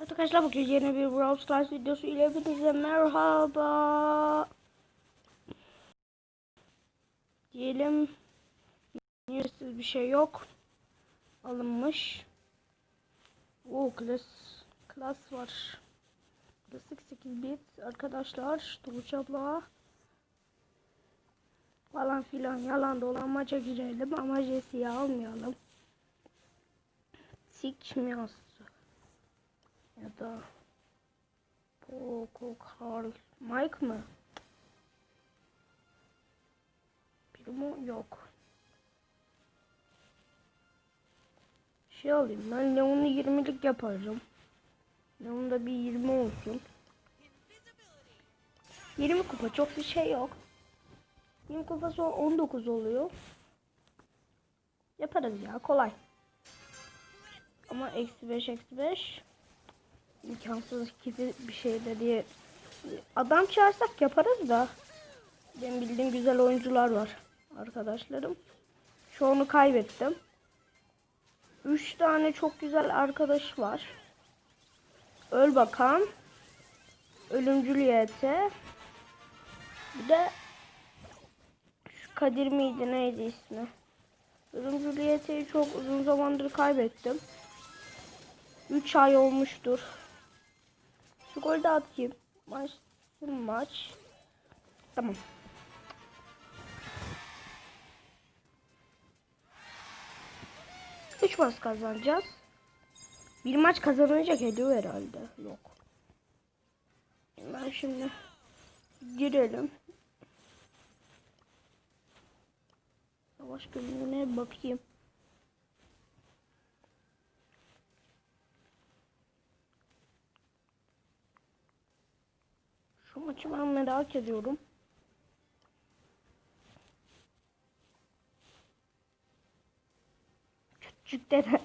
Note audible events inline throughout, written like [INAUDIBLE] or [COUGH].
Arkadaşlar bugün yeni bir Brawl Stars videosu ile hepinize merhaba. Diyelim ücretsiz bir şey yok. Alınmış. Oo klas klas var. Klasik 8 bit arkadaşlar. Tuğçe abla. Falan filan yalan dolan maça girelim ama Jesse'yi almayalım. Sikmiyoruz ya da Poco Carl Mike mı? Primo yok. Şey alayım ben Leon'u 20'lik yaparım. Leon'da bir 20 olsun. 20 kupa çok bir şey yok. 20 kupa sonra 19 oluyor. Yaparız ya kolay. Ama eksi 5 eksi 5 imkansız gibi bir şey de diye adam çağırsak yaparız da benim bildiğim güzel oyuncular var arkadaşlarım. Çoğunu kaybettim. Üç tane çok güzel arkadaş var. Öl bakan. Ölümcül YT. Bir de şu Kadir miydi neydi ismi? Ölümcül YT'yi çok uzun zamandır kaybettim. 3 ay olmuştur. Şu golü de atayım. Maç maç. Tamam. Üç maç kazanacağız. Bir maç kazanacak ediyor herhalde. Yok. Ben şimdi girelim. Savaş bölümüne bakayım. Şu maçı ben merak ediyorum. Küçükte de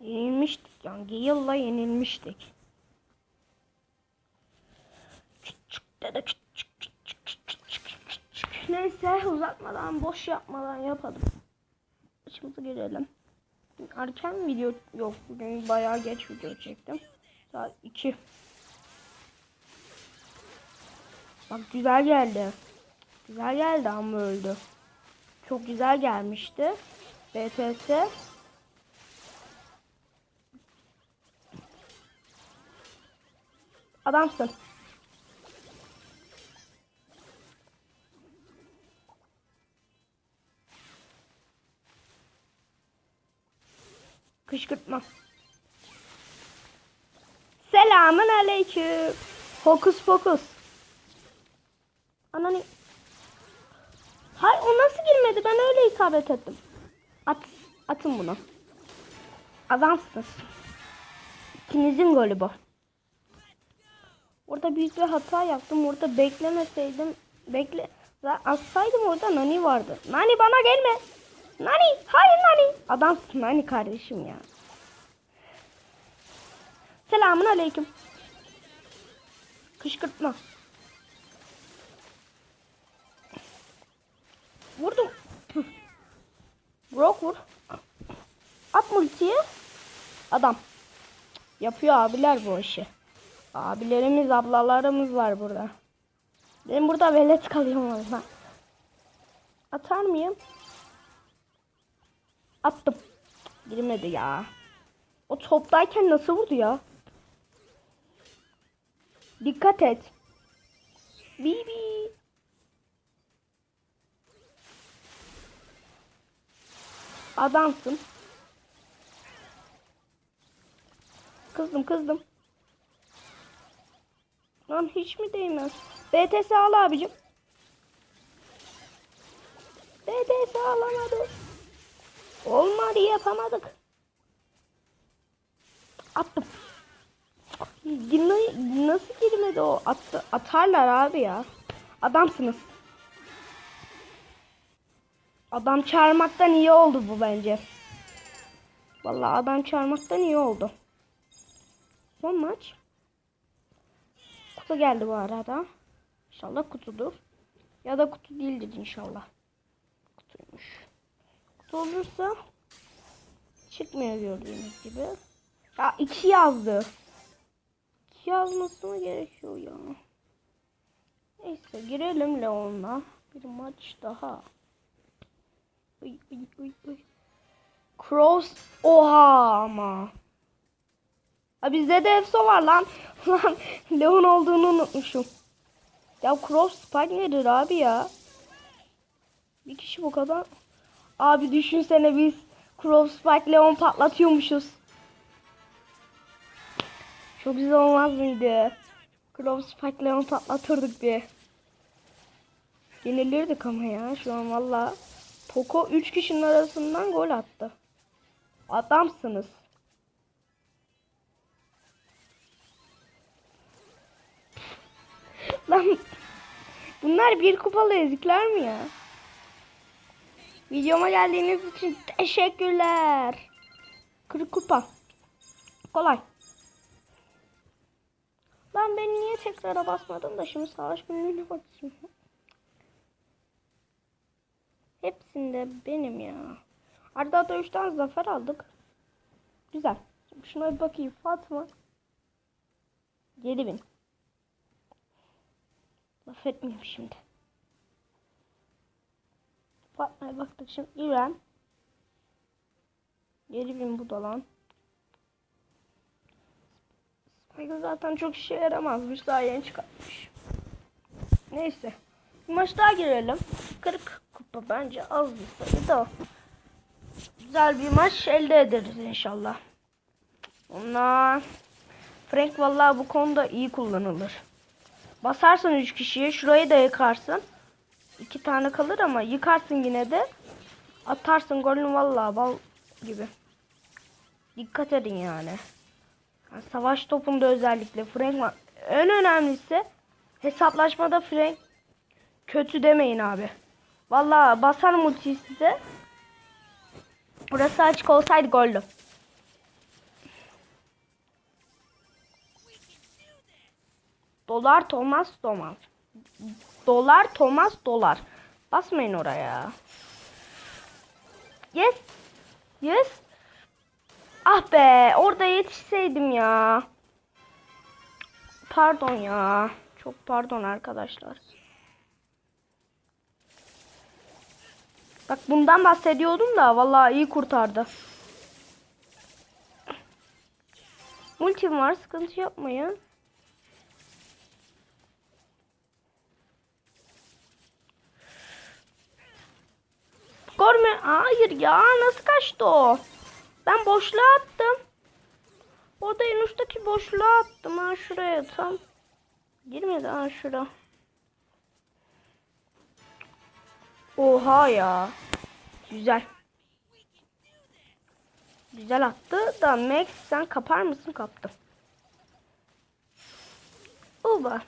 [LAUGHS] yenilmiştik yani yılla yenilmiştik. Küçükte de küçük küçük küçük küçük küçük. Neyse uzatmadan boş yapmadan yapalım. Maçımıza girelim. Erken video yok bugün bayağı geç video çektim. Saat 2. Bak güzel geldi. Güzel geldi ama öldü. Çok güzel gelmişti. BTS. Adamsın. Kışkırtma. Selamun aleyküm. Fokus fokus. Anani. Hay o nasıl girmedi? Ben öyle isabet ettim. At, atın bunu. Adamsınız. İkinizin golü bu. Orada büyük bir hata yaptım. Orada beklemeseydim. Bekle. Atsaydım orada Nani vardı. Nani bana gelme. Nani. Hayır Nani. Adamsın Nani kardeşim ya. Selamun aleyküm. Kışkırtma. Vurdum. Brock vur. At multiyi. Adam. Yapıyor abiler bu işi. Abilerimiz, ablalarımız var burada. Benim burada velet kalıyorum valla. Atar mıyım? Attım. Girmedi ya. O toptayken nasıl vurdu ya? Dikkat et. Bibi. Adamsın. Kızdım kızdım. Lan hiç mi değmez? BTS al abicim. BTS alamadı. Olmadı yapamadık. Attım. Nasıl girmedi o? Attı. Atarlar abi ya. Adamsınız. Adam çağırmaktan iyi oldu bu bence. Vallahi adam çağırmaktan iyi oldu. Son maç. Kutu geldi bu arada. İnşallah kutudur. Ya da kutu değildir inşallah. Kutuymuş. Kutu olursa çıkmıyor gördüğünüz gibi. Ya iki yazdı. yazması mı gerekiyor ya? Neyse girelim Leon'la. Bir maç daha. Uy, uy, uy. Cross oha ama. Ha bizde de Efso var lan. [LAUGHS] Lan Leon olduğunu unutmuşum. Ya Cross Spike nedir abi ya? Bir kişi bu kadar. Abi düşünsene biz Cross Spike Leon patlatıyormuşuz. Çok güzel olmaz mıydı? Cross Spike Leon patlatırdık bir. Yenilirdik ama ya şu an valla. Poco 3 kişinin arasından gol attı. Adamsınız. [LAUGHS] Lan bunlar bir kupalı ezikler mi ya? Videoma geldiğiniz için teşekkürler. 40 kupa. Kolay. Lan ben niye tekrara basmadım da şimdi savaş günlüğüne bakayım. Hepsinde benim ya. Arda da 3 tane zafer aldık. Güzel. Şimdi şuna bir bakayım. Fatma. 7000. Laf etmeyeyim şimdi. Fatma'ya baktık şimdi. İrem. 7000 bu da lan. Spike zaten çok işe yaramazmış. Daha yeni çıkartmış. Neyse. Bir maç daha girelim. 40 kupa bence az bir sayı da. Güzel bir maç elde ederiz inşallah. Ondan Frank vallahi bu konuda iyi kullanılır. Basarsın 3 kişiye şurayı da yıkarsın. 2 tane kalır ama yıkarsın yine de. Atarsın golünü vallahi bal gibi. Dikkat edin yani. Yani savaş topunda özellikle Frank var. En önemlisi hesaplaşmada Frank kötü demeyin abi. Vallahi basar multiyi size. Burası açık olsaydı gollü. Dolar Thomas Thomas. Dolar Thomas dolar. Basmayın oraya. Yes. Yes. Ah be orada yetişseydim ya. Pardon ya. Çok pardon arkadaşlar. Bak bundan bahsediyordum da vallahi iyi kurtardı. Multim var sıkıntı yapmayın. Görme. Hayır ya nasıl kaçtı o? Ben boşluğa attım. Orada en uçtaki boşluğa attım. Ha şuraya tam. Girmedi ha şura. Oha ya. Güzel. Güzel attı da Max sen kapar mısın? Kaptım. Uba.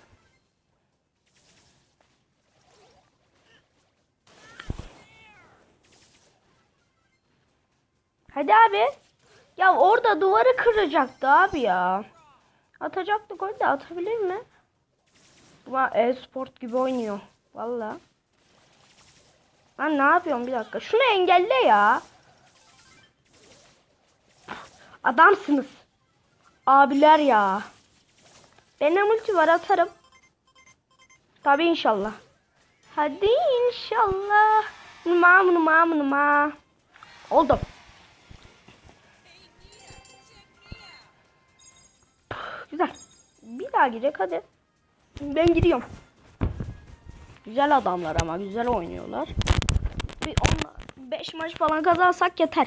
Hadi abi. Ya orada duvarı kıracaktı abi ya. Atacaktı gol de atabilir mi? Ama e-sport gibi oynuyor. Vallahi. Ben ne yapıyorum bir dakika. Şunu engelle ya. Adamsınız. Abiler ya. Benim ulti var atarım. Tabi inşallah. Hadi inşallah. Numa numa numa. Oldu. Güzel. Bir daha girecek hadi. Ben gidiyorum. Güzel adamlar ama güzel oynuyorlar. Bir 5 maç falan kazansak yeter.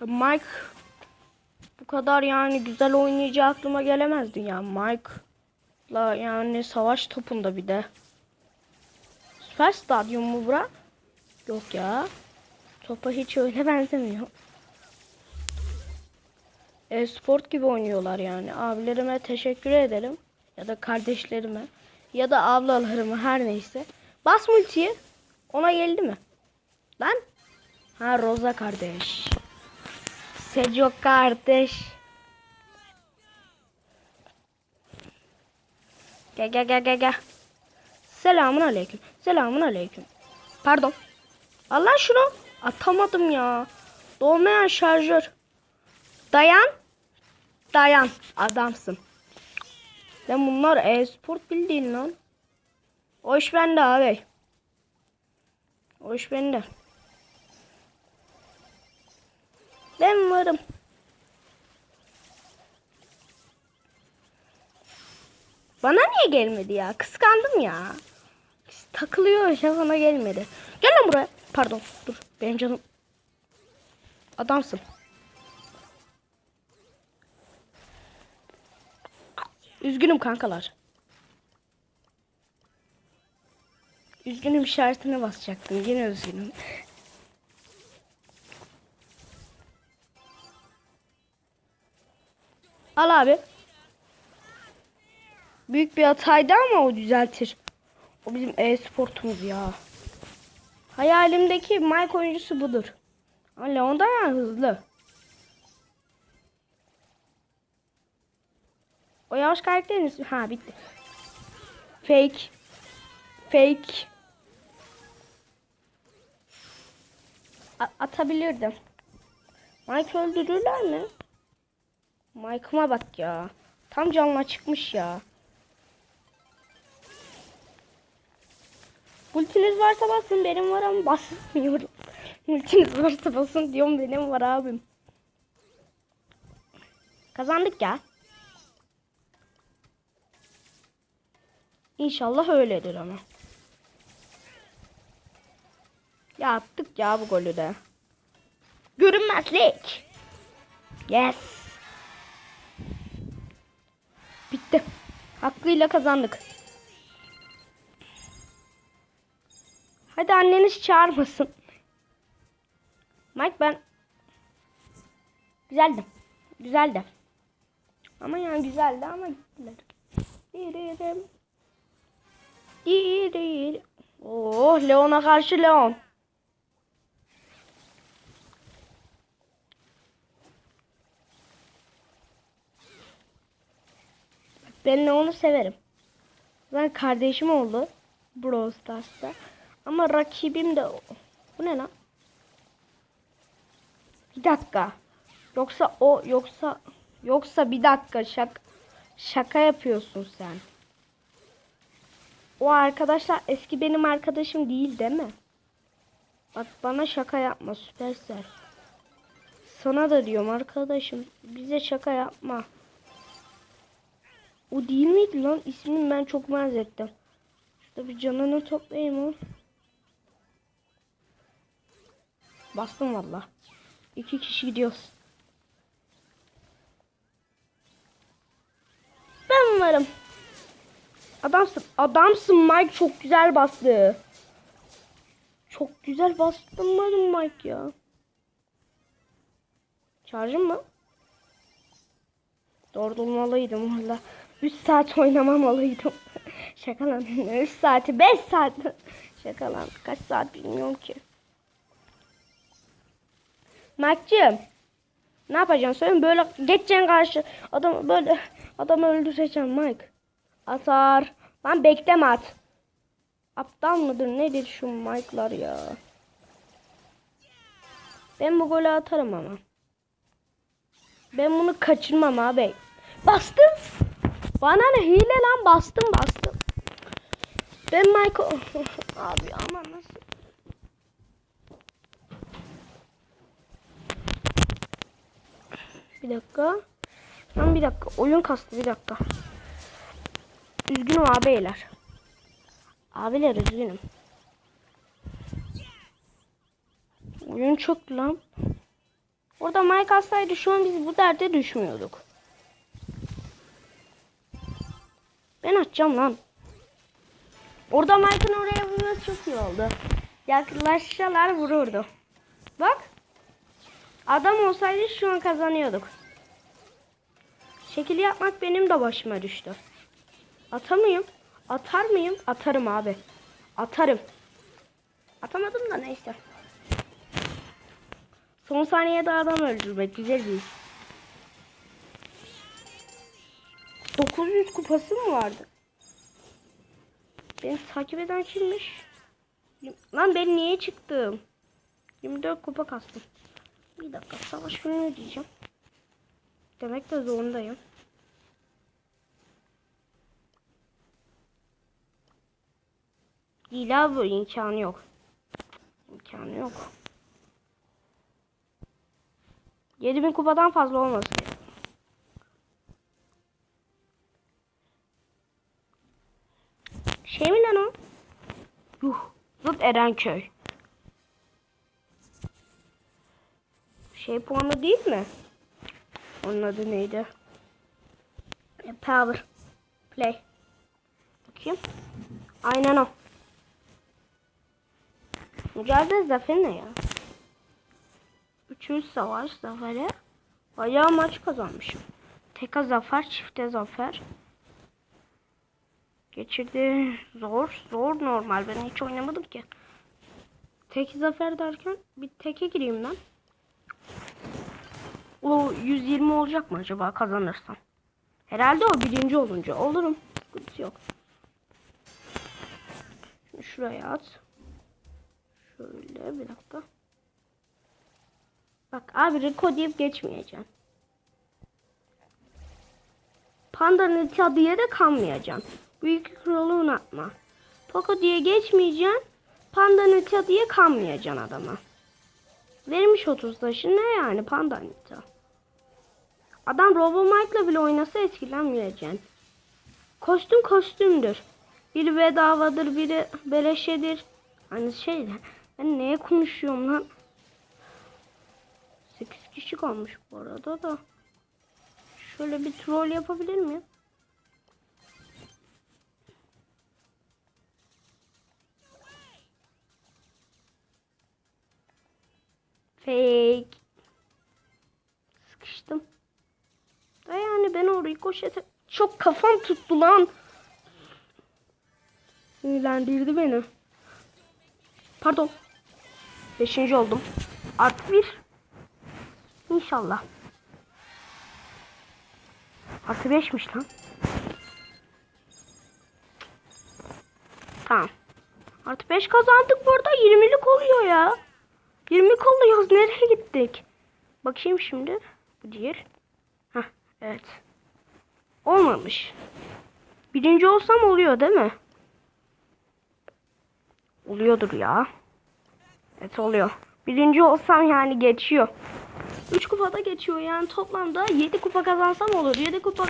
Mike bu kadar yani güzel oynayacağı aklıma gelemezdi ya. Mike'la yani savaş topunda bir de. Süper stadyum mu bura? Yok ya. Topa hiç öyle [LAUGHS] benzemiyor. E-sport gibi oynuyorlar yani. Abilerime teşekkür ederim. Ya da kardeşlerime. Ya da ablalarıma her neyse. Bas multiyi. Ona geldi mi? Lan. Ha Roza kardeş. Seco kardeş. Gel gel gel gel gel. Selamun aleyküm. Selamun aleyküm. Pardon. Allah şunu. Atamadım ya. Dolmayan şarjör. Dayan. Dayan. Adamsın. Lan bunlar e-sport bildiğin lan. O iş bende abi. O iş bende. Ben varım. Bana niye gelmedi ya? Kıskandım ya. Takılıyor ya bana gelmedi. Gel lan buraya. Pardon dur benim canım. Adamsın. Üzgünüm kankalar. Üzgünüm işaretine basacaktım. Yine üzgünüm. Al abi. Büyük bir hataydı ama o düzeltir. O bizim e-sportumuz ya. Hayalimdeki Mike oyuncusu budur. Ama Leon da ya hızlı. O yavaş karakterin ismi. Ha bitti. Fake. Fake. Atabilirdim. Mike öldürürler mi? Mike'ıma bak ya. Tam canına çıkmış ya. Ultiniz varsa basın benim var ama basmıyorum. [LAUGHS] Ultiniz varsa basın diyorum benim var abim. Kazandık ya. İnşallah öyledir ama. Ya ya bu golü de. Görünmezlik. Yes. Bitti. Hakkıyla kazandık. Hadi anneniz çağırmasın. Mike ben güzeldim. Güzeldi. Ama yani güzeldi ama gittiler. Dirim. Dirim. Oh Leon'a karşı Leon. Ben Leon'u severim. Ben kardeşim oldu. Brawl Stars'ta. Ama rakibim de. Bu ne lan? Bir dakika. Yoksa o yoksa yoksa bir dakika şak şaka yapıyorsun sen. O arkadaşlar eski benim arkadaşım değil değil mi? Bak bana şaka yapma Süpersel. Sana da diyorum arkadaşım. Bize şaka yapma. O değil miydi lan? İsmini ben çok benzettim. Şurada bir canını toplayayım o. Bastım valla. İki kişi gidiyoruz. Ben varım. Adamsın. Adamsın Mike çok güzel bastı. Çok güzel bastım varım Mike ya. Şarjım mı? Doğru durmalıydım valla. 3 saat oynamamalıydım. [LAUGHS] Şaka lan. 3 saati 5 saat. Şaka lan. Kaç saat bilmiyorum ki. Mike'cığım. Ne yapacaksın söyle böyle geçeceksin karşı adam böyle adamı öldüreceksin Mike. Atar. Lan bekleme at. Aptal mıdır nedir şu Mike'lar ya. Ben bu golü atarım ama. Ben bunu kaçırmam abi. Bastım. Bana ne hile lan bastım bastım. Ben Michael [LAUGHS] abi ama nasıl? Bir dakika. Lan bir dakika. Oyun kastı bir dakika. Üzgünüm abiler. Abiler üzgünüm. Oyun çok lan. Orada Mike alsaydı şu an biz bu derde düşmüyorduk. Ben açacağım lan. Orada Mike'ın oraya vurması çok iyi oldu. Yaklaşsalar vururdu. Bak. Adam olsaydı şu an kazanıyorduk. Şekil yapmak benim de başıma düştü. Atamıyorum. Atar mıyım? Atarım abi. Atarım. Atamadım da neyse. Son saniyede adam öldürmek güzel bir. 900 kupası mı vardı? Beni takip eden kimmiş? Lan ben niye çıktım? 24 kupa kastım. Bir dakika savaş günü diyeceğim. demek de zorundayım. Değil abi imkanı yok. İmkanı yok. 7000 kupadan fazla olmasın. Şey mi lan o? Yuh. Zıt Erenköy. Şey puanı değil mi? Onun adı neydi? E, Power. Play. Bakayım. Aynen o. Mücadele zaferi ne ya? Üçüncü savaş zaferi. Bayağı maç kazanmışım. Teka zafer, çifte zafer. Geçirdi. Zor, zor normal. Ben hiç oynamadım ki. Tek zafer derken bir teke gireyim ben. O 120 olacak mı acaba kazanırsam? Herhalde o birinci olunca. Olurum. Sıkıntı yok. Şunu şuraya at. Şöyle bir dakika. Bak abi Rico deyip geçmeyeceğim. Panda'nın ita diye de Büyük kralı unutma. Poco diye geçmeyeceksin. Panda'nın ita diye kalmayacaksın adama. Vermiş 30 taşı ne yani Panda'nın ita. Adam Robo Mike'la bile oynasa etkilenmeyeceksin. Kostüm kostümdür. Biri bedavadır, biri beleşedir. Hani şey ben neye konuşuyorum lan? 8 kişi kalmış bu arada da. Şöyle bir troll yapabilir miyim? Fake. Sıkıştım. Da yani ben o rikoşete çok kafam tuttu lan. Sinirlendirdi beni. Pardon. Beşinci oldum. Artı bir. İnşallah. Artı beşmiş lan. Tamam. Artı beş kazandık burada. 20'lik oluyor ya. 20'lik oluyoruz. Nereye gittik? Bakayım şimdi. Bu diğer. Hah evet. Olmamış. Birinci olsam oluyor değil mi? Oluyordur ya. Evet oluyor. Birinci olsam yani geçiyor. 3 kupada geçiyor yani toplamda 7 kupa kazansam olur. 7 kupa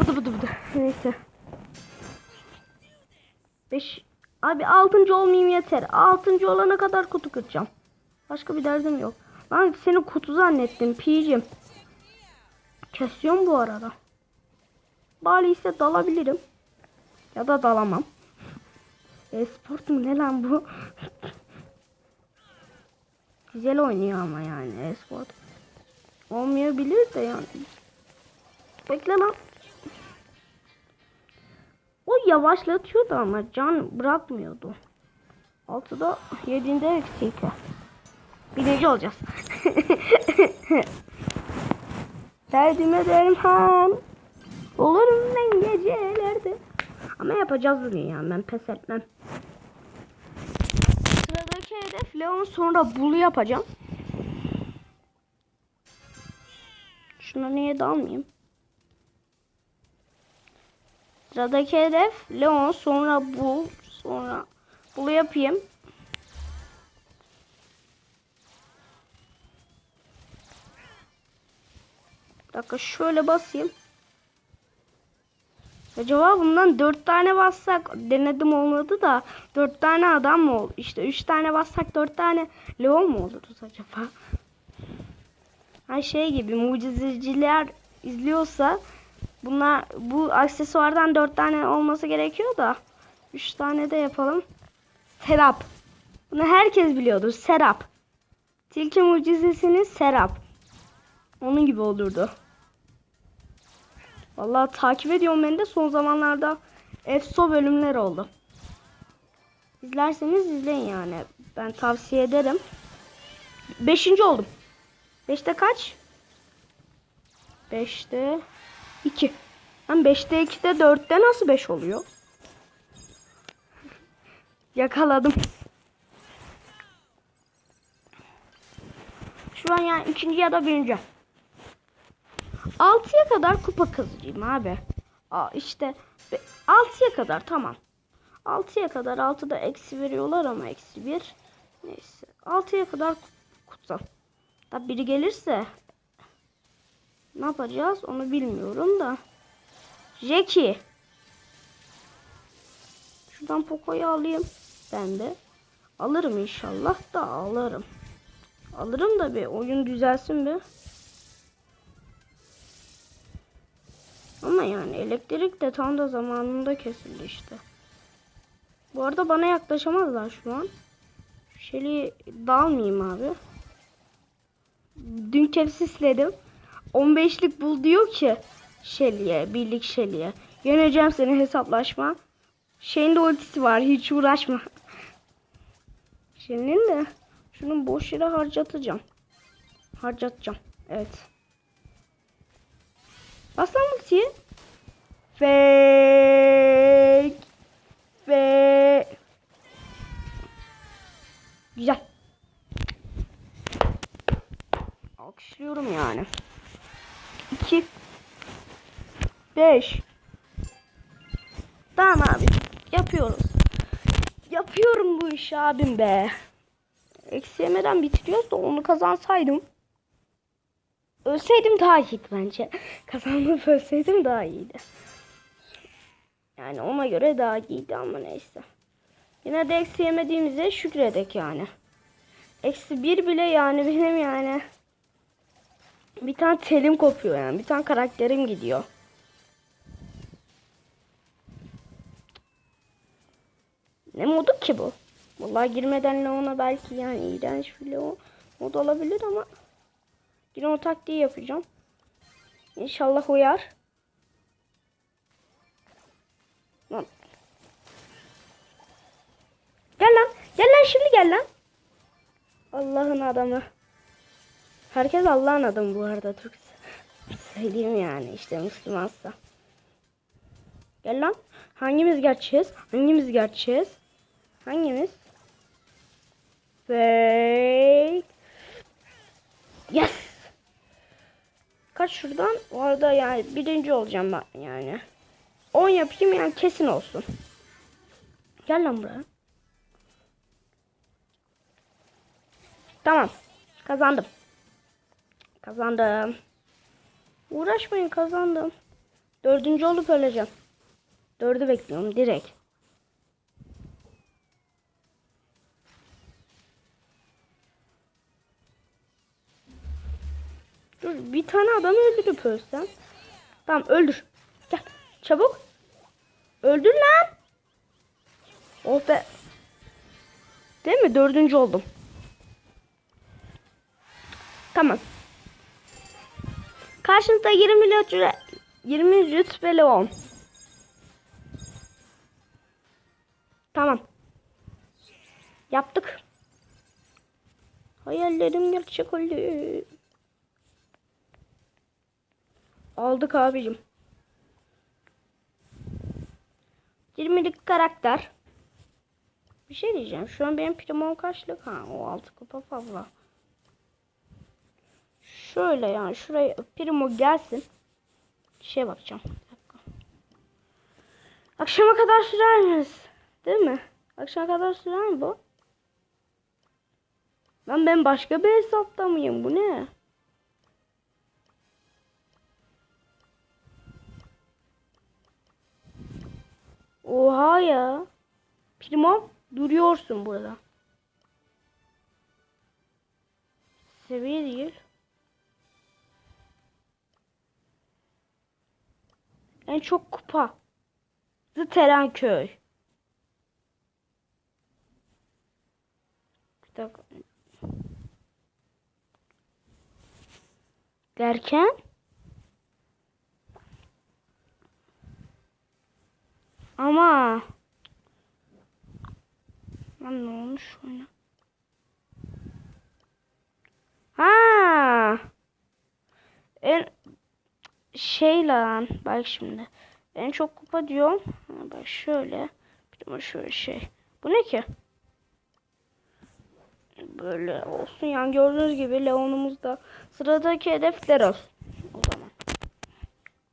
bıdı bıdı bıdı. Neyse. 5 Abi 6. olmayayım yeter. 6. olana kadar kutu kıracağım. Başka bir derdim yok. Ben seni kutu zannettim piyicim. Kesiyorum bu arada. Bali ise dalabilirim. Ya da dalamam. [LAUGHS] E-sport mu ne lan bu? [LAUGHS] Güzel oynuyor ama yani e-sport. Olmayabilir de yani. Bekle lan. O yavaşlatıyordu ama can bırakmıyordu. Altıda yediğinde eksik. Birinci olacağız. [LAUGHS] Derdime derman. Olurum ben gecelerde. Ama yapacağız bunu yani ben pes etmem. Sıradaki hedef Leon sonra Bull'u yapacağım. Şuna niye dalmayayım? Sıradaki hedef Leon sonra Bull sonra Bull'u yapayım. Bir dakika şöyle basayım. Acaba bundan dört tane bassak denedim olmadı da dört tane adam mı oldu? İşte üç tane bassak dört tane Leon mu oluruz acaba? Her şey gibi mucizeciler izliyorsa bunlar bu aksesuardan dört tane olması gerekiyor da üç tane de yapalım. Serap. Bunu herkes biliyordur. Serap. Tilki mucizesinin Serap. Onun gibi olurdu. Vallahi takip ediyorum ben de son zamanlarda EFSO bölümler oldu. İzlerseniz izleyin yani. Ben tavsiye ederim. Beşinci oldum. Beşte kaç? Beşte iki. Ben beşte ikide dörtte nasıl beş oluyor? [LAUGHS] Yakaladım. Şu an yani ikinci ya da birinci. 6'ya kadar kupa kazanayım abi. Aa, işte 6'ya kadar tamam. 6'ya kadar 6'da eksi veriyorlar ama eksi 1. Neyse. 6'ya kadar kutsal. Tabi biri gelirse ne yapacağız onu bilmiyorum da. Jackie. Şuradan Poco'yu alayım. Ben de. Alırım inşallah da alırım. Alırım da bir oyun düzelsin bir. Ama yani elektrik de tam da zamanında kesildi işte. Bu arada bana yaklaşamazlar şu an. Şeli dalmayayım abi. Dün tepsisledim. 15'lik bul diyor ki Şeli'ye, birlik Şeli'ye. Yeneceğim seni hesaplaşma. Şeyin de ultisi var hiç uğraşma. Şeli'nin de şunun boş yere harcatacağım. Harcatacağım. Evet. Bas lan ultiyi. Fake. Güzel. Alkışlıyorum yani. 2 5 Tamam abi. Yapıyoruz. Yapıyorum bu işi abim be. Eksi yemeden bitiriyoruz da onu kazansaydım. Ölseydim daha iyiydi bence. [LAUGHS] Kazanıp ölseydim daha iyiydi. Yani ona göre daha iyiydi ama neyse. Yine de eksi yemediğimize şükredek yani. Eksi bir bile yani benim yani. Bir tane telim kopuyor yani. Bir tane karakterim gidiyor. Ne modu ki bu? Vallahi girmeden Leon'a belki yani iğrenç bir Leon mod olabilir ama yine o taktiği yapacağım. İnşallah uyar. Lan. Gel lan. Gel lan şimdi gel lan. Allah'ın adamı. Herkes Allah'ın adamı bu arada Türk. Söyleyeyim yani işte Müslümansa. Gel lan. Hangimiz gerçeğiz? Hangimiz gerçeğiz? Hangimiz? Fake. Yes. Kaç şuradan? Bu arada yani birinci olacağım ben yani. 10 yapayım yani kesin olsun. Gel lan buraya. Tamam. Kazandım. Kazandım. Uğraşmayın kazandım. Dördüncü olup öleceğim. Dördü bekliyorum direkt. Dur bir tane adam öldürüp ölsem. Tamam öldür. Gel çabuk. Öldür lan. Oh be. Değil mi? Dördüncü oldum. Tamam. Karşınızda 20 litre 20 rütbeli 10. Tamam. Yaptık. Hayallerim gerçek oldu. Aldık abicim. 20'lik karakter. Bir şey diyeceğim. Şu an benim primom kaçlık? Ha o 6 kupa fazla. Şöyle yani şuraya primo gelsin. Şey bakacağım. Akşama kadar sürer miyiz? Değil mi? Akşama kadar sürer mi bu? Lan ben başka bir hesapta mıyım? Bu ne? Oha ya. Primo duruyorsun burada. Seviye değil. En çok kupa. Zıterenköy. Bir dakika. Derken ama lan ne olmuş oyuna? Ha. En şey lan bak şimdi. En çok kupa diyorum. Ha, bak şöyle. Bir de şöyle şey. Bu ne ki? Böyle olsun yani gördüğünüz gibi Leon'umuz da sıradaki hedef Leros. O zaman.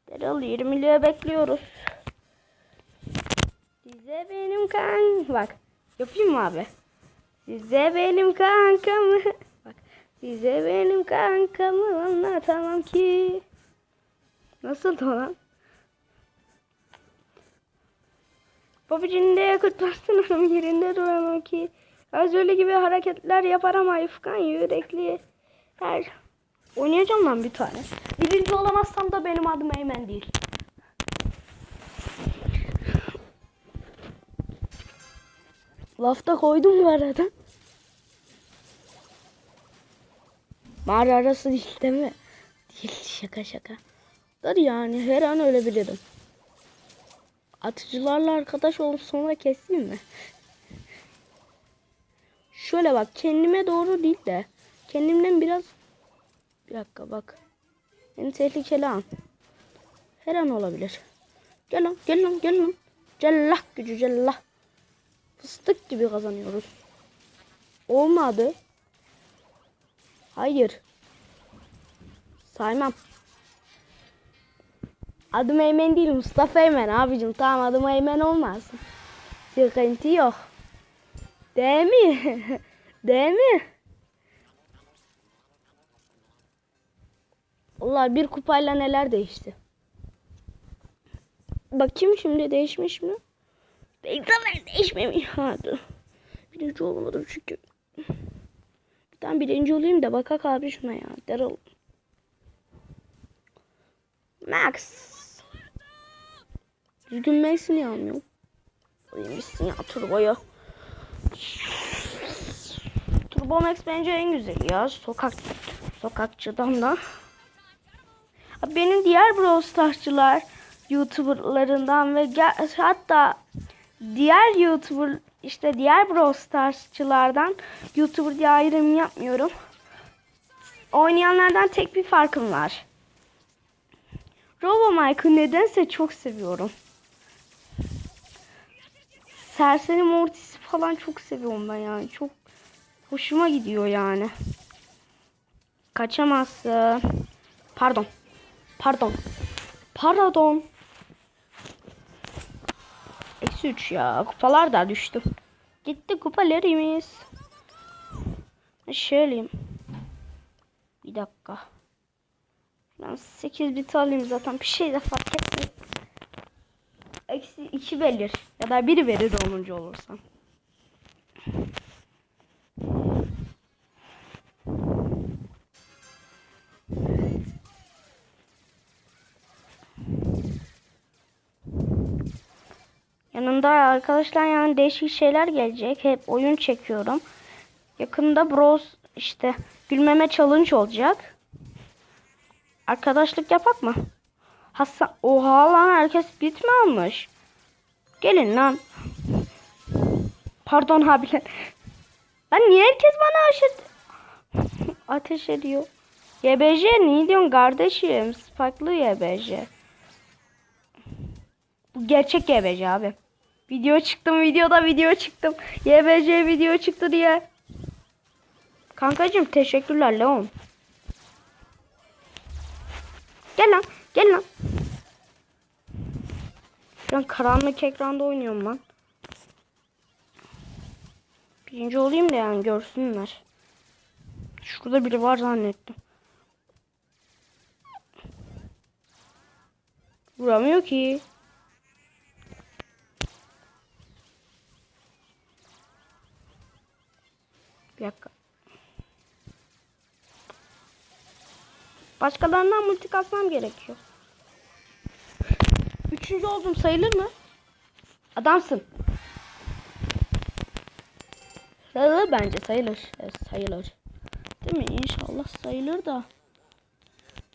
Daryl 20'liğe bekliyoruz. Size benim kan... Bak yapayım mı abi? Size benim kankamı... Bak size benim kankamı anlatamam ki. Nasıl lan? Babacığım de kutlasın [LAUGHS] yerinde duramam ki. Az öyle gibi hareketler yapar ama yufkan yürekli. Her Oynayacağım lan bir tane. Birinci olamazsam da benim adım Eymen değil. Lafta koydum bu arada. Mağara arası değil değil mi? Değil şaka şaka. Dur yani her an ölebilirim. Atıcılarla arkadaş olup sonra keseyim mi? Şöyle bak kendime doğru değil de kendimden biraz bir dakika bak. En tehlikeli an. Her an olabilir. Gel lan gel lan gel lan. Cellah gücü cellah. Fıstık gibi kazanıyoruz. Olmadı. Hayır. Saymam. Adım Eymen değil Mustafa Eymen abicim. Tamam adım Eymen olmasın. Sıkıntı yok. Değil mi? [LAUGHS] Değil mi? Allah bir kupayla neler değişti. Bakayım şimdi değişmiş mi? Ha, dur. Birinci olamadım çünkü. Tane birinci olayım da bakak abi şuna ya. Daryl. Max. Düzgün Max'i niye almıyorum? Koyayım ya turboyu. Turbo Max bence en güzeli ya. Sokak sokakçıdan da. Benim diğer Brawl Stars'çılar YouTuber'larından ve hatta diğer YouTuber işte diğer Brawl Stars'çılardan YouTuber diye ayrım yapmıyorum. Oynayanlardan tek bir farkım var. Robo Mike'ı nedense çok seviyorum. Serseri Mortis'i falan çok seviyorum ben yani. Çok hoşuma gidiyor yani. Kaçamazsın. Pardon. Pardon. Pardon. Eksi 3 ya. Kupalar da düştü. Gitti kupalarımız. Şöyleyim. Bir dakika. Ben 8 bit alayım zaten. Bir şey de fark etmiyor. Eksi 2 verir. Ya da 1 verir 10. olursam. Yanında arkadaşlar yani değişik şeyler gelecek. Hep oyun çekiyorum. Yakında Bros işte gülmeme challenge olacak. Arkadaşlık yapak mı? Hasan oha lan herkes bit almış? Gelin lan. Pardon abiler. Lan niye herkes bana aşırt ateş ediyor? YBJ ne diyorsun kardeşim? Spike'lı YBJ. Bu gerçek YBC abi. Video çıktım videoda video çıktım. YBC video çıktı diye. Kankacım teşekkürler Leon. Gel lan gel lan. Ben karanlık ekranda oynuyorum lan. Birinci olayım da yani görsünler. Şurada biri var zannettim. Vuramıyor ki. Bir dakika. Başkalarından multi kasmam gerekiyor. Üçüncü oldum sayılır mı? Adamsın. Sayılır bence sayılır. Evet, sayılır. Değil mi? İnşallah sayılır da.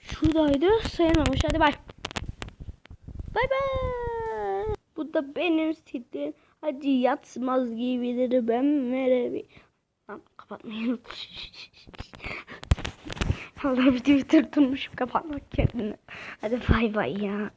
Şuradaydı sayılmamış. Hadi bay. Bay bay. Bu da benim sitim. Hadi yatmaz gibidir ben verebilirim. Lan kapatmayı [LAUGHS] Allah videoyu durdurmuşum kapatmak kendine. Hadi bay bay ya.